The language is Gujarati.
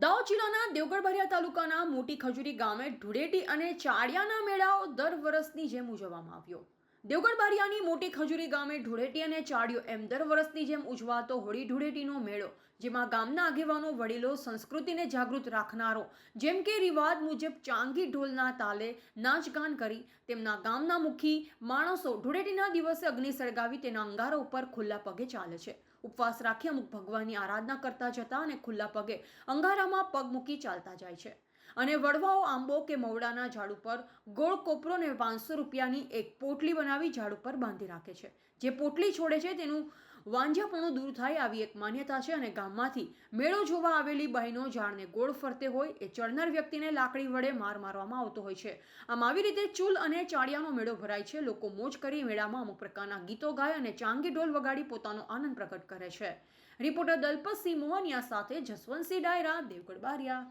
દાહોદ જિલ્લાના દેવગઢભરિયા તાલુકાના મોટી ખજુરી ગામે ધૂળેટી અને ચાળિયાના મેળાઓ દર વર્ષની જેમ ઉજવવામાં આવ્યો. દેવગઢ બારિયાની મોટી ખજૂરી ગામે ધૂળેટી અને ચાળિયો એમ દર વર્ષની જેમ ઉજવાતો હોળી ધૂળેટીનો મેળો, જેમાં ગામના આગેવાનો, વડીલો, સંસ્કૃતિને જાગૃત રાખનારો, જેમ કે રિવાજ મુજબ ચાંગી ઢોલના તાલે નાચગાન કરી, તેમના ગામના મુખી માણસો ધૂળેટીના દિવસે અગ્નિ સળગાવી તેના અંગારો ઉપર ખુલ્લા પગે ચાલે છે. ઉપવાસ રાખી અમુક ભગવાનની આરાધના કરતા જતા અને ખુલ્લા પગે અંગારામાં પગ મૂકી ચાલતા જાય છે. અને વડવાઓ, આંબો કે મવડાના ઝાડ ઉપર ગોળ કોપરોને પાંચસો રૂપિયાની એક પોટલી બનાવી ઝાડ ઉપર બાંધી રાખે છે. જે પોટલી છોડે છે તેનું વાંઝાપણું દૂર થાય આવી એક માન્યતા છે અને ગામમાંથી મેળો જોવા આવેલી બહેનો ઝાડને ગોળ ફરતે હોય એ ચડનાર વ્યક્તિને લાકડી વડે માર મારવામાં આવતો હોય છે. આમ આવી રીતે ચૂલ અને ચાળિયાનો મેળો ભરાય છે. લોકો મોજ કરી મેળામાં અમુક પ્રકારના ગીતો ગાય અને ચાંગી ઢોલ વગાડી પોતાનો આનંદ પ્રકટ કરે છે. રિપોર્ટર દલપતસિંહ મોહનિયા સાથે જસવંતસિંહ ડાયરા, દેવગઢ બારિયા.